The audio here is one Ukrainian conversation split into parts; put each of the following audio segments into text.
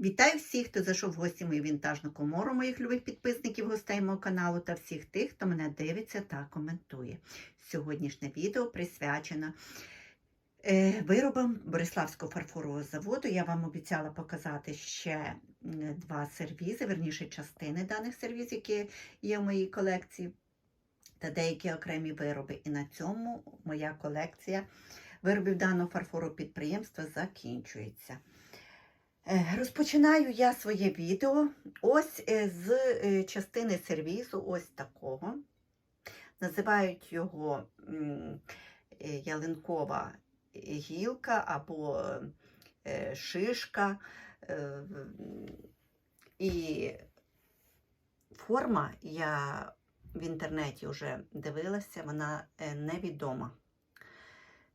Вітаю всіх, хто зайшов в гості мою вінтажну комору, моїх любих підписників, гостей мого каналу та всіх тих, хто мене дивиться та коментує. Сьогоднішнє відео присвячено е, виробам Бориславського фарфорового заводу. Я вам обіцяла показати ще два сервізи, верніше частини даних сервізів, які є в моїй колекції, та деякі окремі вироби. І на цьому моя колекція виробів даного фарфорового підприємства закінчується. Е, Розпочинаю я своє відео ось е, з е, частини сервізу, ось такого. Називають його ялинкова гілка або шишка. І форма, я в інтернеті вже дивилася, вона невідома.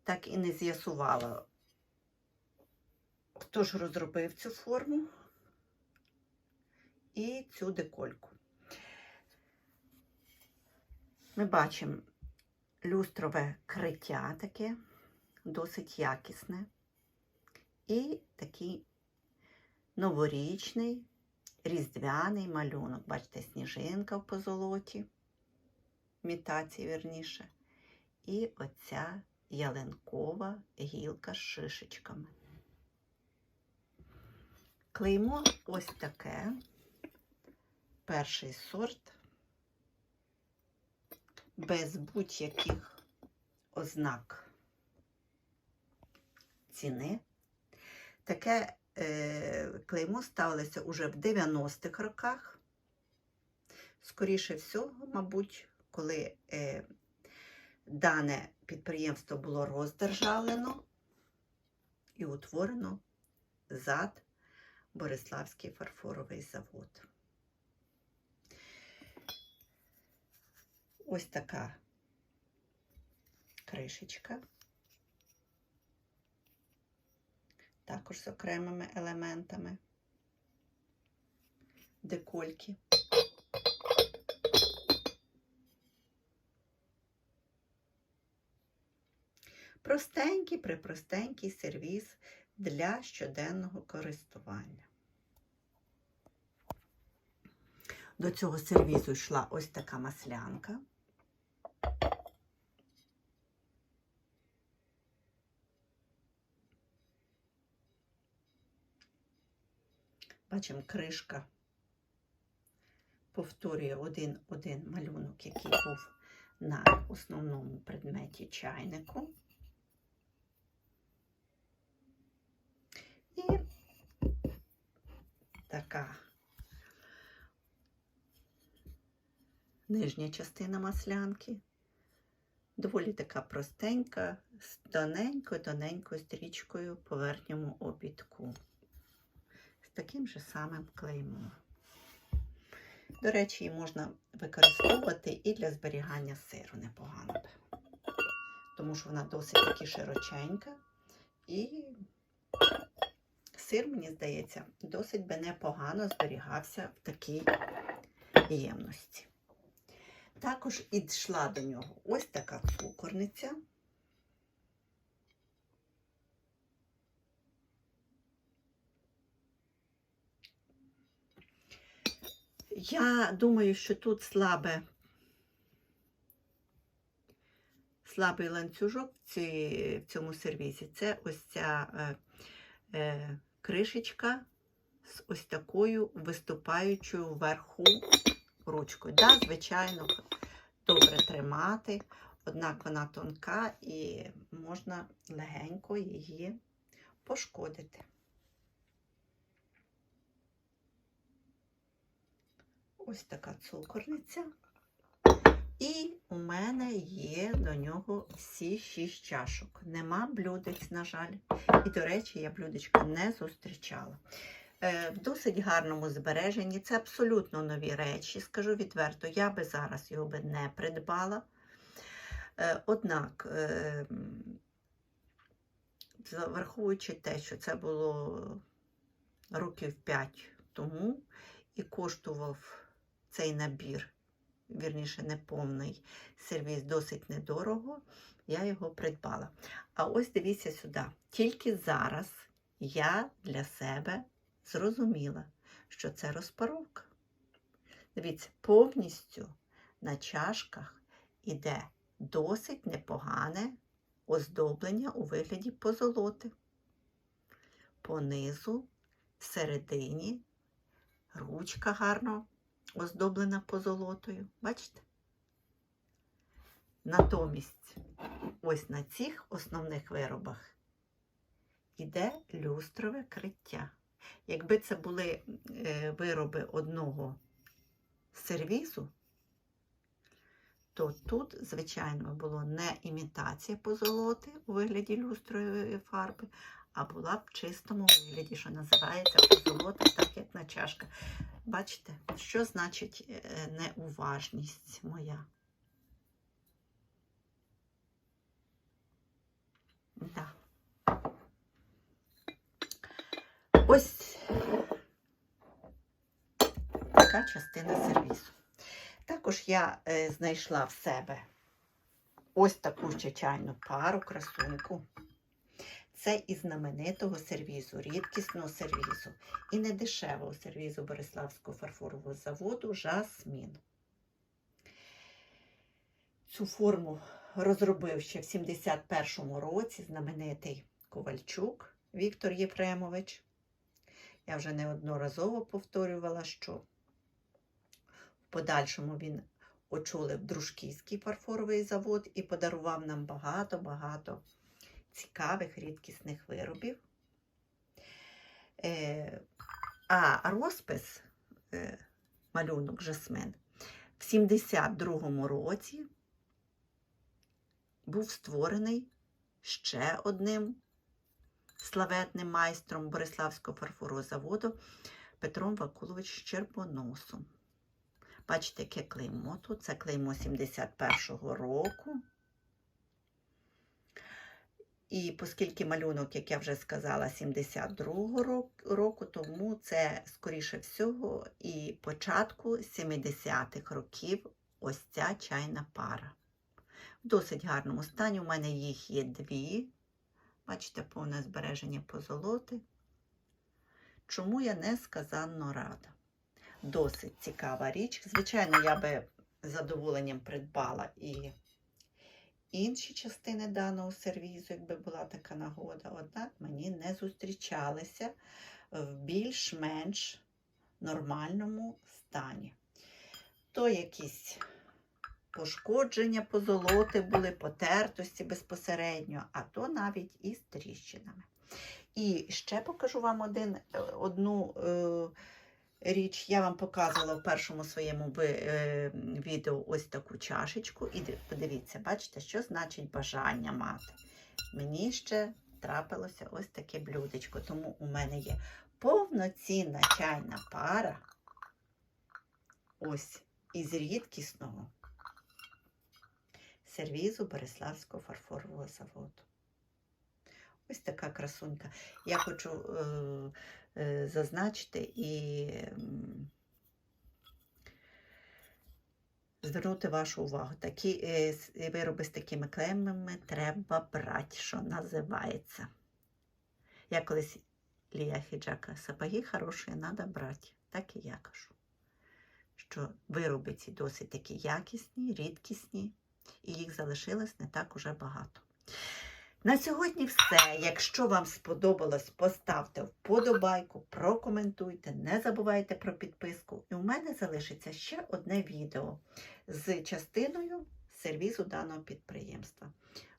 Так і не з'ясувала, хто ж розробив цю форму і цю декольку. Ми бачимо люстрове криття таке, досить якісне. І такий новорічний, різдвяний малюнок. Бачите, сніжинка в позолоті, імітації верніше. І оця ялинкова гілка з шишечками. Клеймо ось таке. Перший сорт. Без будь-яких ознак ціни. Таке е, клеймо ставилося уже в 90-х роках. Скоріше всього, мабуть, коли е, дане підприємство було роздержавлено і утворено зад Бориславський фарфоровий завод. Ось така кришечка. Також з окремими елементами декольки. Простенький, припростенький сервіс для щоденного користування. До цього сервізу йшла ось така маслянка. Бачимо, кришка повторює один-один малюнок, який був на основному предметі чайнику. І така нижня частина маслянки. Доволі така простенька, з тоненькою-тоненькою стрічкою по верхньому обідку. З таким же самим клеймом. До речі, її можна використовувати і для зберігання сиру непогано. би. Тому що вона досить таки широченька. І сир, мені здається, досить би непогано зберігався в такій ємності. Також йшла до нього ось така цукорниця. Я думаю, що тут слабе, слабий ланцюжок в цьому сервізі. Це ось ця е, е, кришечка з ось такою виступаючою вверху ручкою. Да, звичайно, добре тримати, однак вона тонка і можна легенько її пошкодити. Ось така цукорниця. І у мене є до нього всі шість чашок. Нема блюдець, на жаль. І, до речі, я блюдечка не зустрічала. Е, В досить гарному збереженні. Це абсолютно нові речі, скажу відверто, я би зараз його би не придбала. Е, Однак, е, враховуючи те, що це було років 5 тому, і коштував цей набір, вірніше, неповний сервіс досить недорого, я його придбала. А ось дивіться сюди. Тільки зараз я для себе зрозуміла, що це розпаровка. Дивіться, повністю на чашках іде досить непогане оздоблення у вигляді позолоти. Понизу, всередині, ручка гарно оздоблена позолотою. Бачите? Натомість, ось на цих основних виробах іде люстрове криття. Якби це були е, вироби одного сервізу, то тут, звичайно, було не імітація позолоти у вигляді люстрової фарби, а була б в чистому вигляді, що називається позолота, так як на чашках. Бачите, що значить е, неуважність моя? Да. Ось така частина сервісу. Також я е, знайшла в себе ось таку ще пару, красуньку. Це із знаменитого сервізу, рідкісного сервізу і недешевого сервізу Бориславського фарфорового заводу Жасмін. Цю форму розробив ще в 71-му році знаменитий Ковальчук Віктор Єфремович. Я вже неодноразово повторювала, що в подальшому він очолив Дружківський фарфоровий завод і подарував нам багато-багато цікавих рідкісних виробів. Е, а розпис, е, малюнок Жасмен, в 72-му році був створений ще одним славетним майстром Бориславського фарфорового заводу Петром Вакулович Щербоносом. Бачите, яке клеймо тут. Це клеймо 71-го року. І оскільки малюнок, як я вже сказала, 72-го року, тому це, скоріше всього, і початку 70-х років ось ця чайна пара. В досить гарному стані. У мене їх є дві. Бачите, повне збереження позолоти. Чому я несказанно рада? Досить цікава річ. Звичайно, я би з задоволенням придбала і інші частини даного сервізу, якби була така нагода, однак мені не зустрічалися в більш-менш нормальному стані. То якісь пошкодження позолоти були, потертості безпосередньо, а то навіть із тріщинами. І ще покажу вам один, одну е, річ. Я вам показувала в першому своєму ви, е, відео ось таку чашечку. І подивіться, бачите, що значить бажання мати. Мені ще трапилося ось таке блюдечко, тому у мене є повноцінна чайна пара. Ось із рідкісного сервізу Бориславського фарфорового заводу. Ось така красунька. Я хочу е, е, зазначити і е, звернути вашу увагу. Такі е, вироби з такими клеймами треба брати, що називається. Я колись Лія Хіджака сапоги хороші, треба брати. Так і я кажу. Що вироби ці досить такі якісні, рідкісні і їх залишилось не так уже багато. На сьогодні все. Якщо вам сподобалось, поставте вподобайку, прокоментуйте, не забувайте про підписку. І у мене залишиться ще одне відео з частиною сервізу даного підприємства.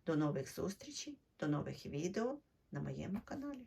До нових зустрічей, до нових відео на моєму каналі.